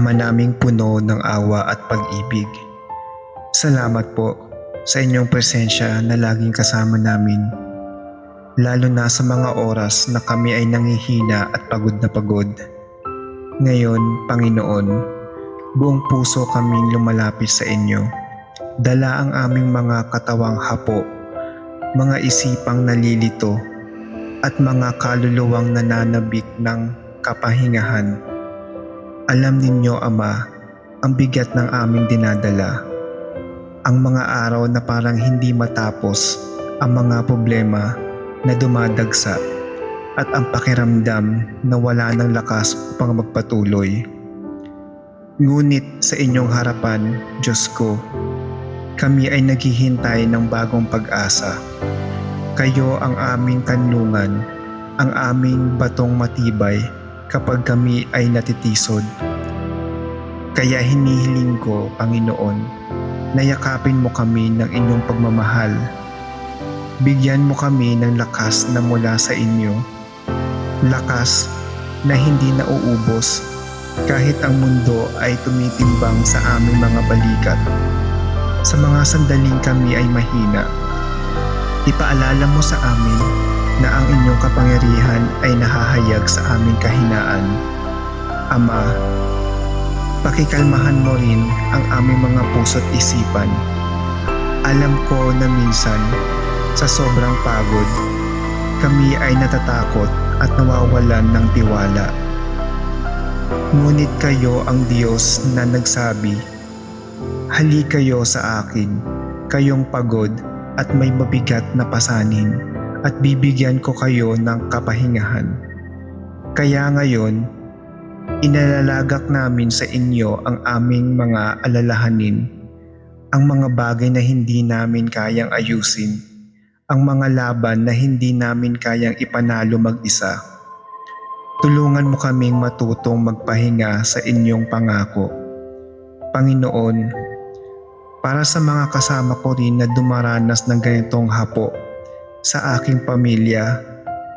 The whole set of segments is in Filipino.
Ama naming puno ng awa at pag-ibig. Salamat po sa inyong presensya na laging kasama namin. Lalo na sa mga oras na kami ay nangihina at pagod na pagod. Ngayon, Panginoon, buong puso kaming lumalapit sa inyo. Dala ang aming mga katawang hapo, mga isipang nalilito, at mga kaluluwang nananabik ng kapahingahan. Alam ninyo, Ama, ang bigat ng aming dinadala. Ang mga araw na parang hindi matapos ang mga problema na dumadagsa at ang pakiramdam na wala ng lakas upang magpatuloy. Ngunit sa inyong harapan, Diyos ko, kami ay naghihintay ng bagong pag-asa. Kayo ang aming kanlungan, ang aming batong matibay kapag kami ay natitisod. Kaya hinihiling ko, Panginoon, na yakapin mo kami ng inyong pagmamahal. Bigyan mo kami ng lakas na mula sa inyo. Lakas na hindi nauubos kahit ang mundo ay tumitimbang sa aming mga balikat. Sa mga sandaling kami ay mahina, ipaalala mo sa amin na ang inyong kapangyarihan ay nahahayag sa aming kahinaan. Ama, pakikalmahan mo rin ang aming mga puso't isipan. Alam ko na minsan, sa sobrang pagod, kami ay natatakot at nawawalan ng tiwala. Ngunit kayo ang Diyos na nagsabi, Hali kayo sa akin, kayong pagod at may mabigat na pasanin at bibigyan ko kayo ng kapahingahan. Kaya ngayon, inalalagak namin sa inyo ang aming mga alalahanin, ang mga bagay na hindi namin kayang ayusin, ang mga laban na hindi namin kayang ipanalo mag-isa. Tulungan mo kaming matutong magpahinga sa inyong pangako. Panginoon, para sa mga kasama ko rin na dumaranas ng ganitong hapo sa aking pamilya,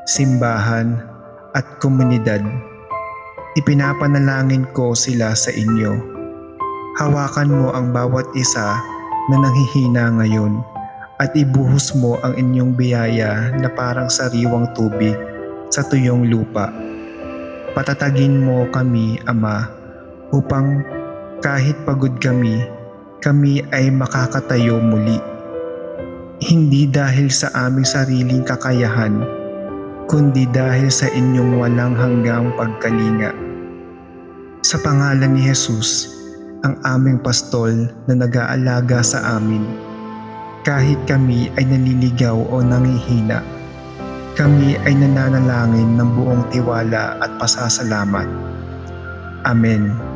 simbahan at komunidad, ipinapanalangin ko sila sa inyo. Hawakan mo ang bawat isa na nanghihina ngayon at ibuhos mo ang inyong biyaya na parang sariwang tubig sa tuyong lupa. Patatagin mo kami, Ama, upang kahit pagod kami, kami ay makakatayo muli. Hindi dahil sa aming sariling kakayahan, kundi dahil sa inyong walang hanggang pagkalinga. Sa pangalan ni Jesus, ang aming pastol na nag-aalaga sa amin, kahit kami ay naliligaw o nangihina, kami ay nananalangin ng buong tiwala at pasasalamat. Amen.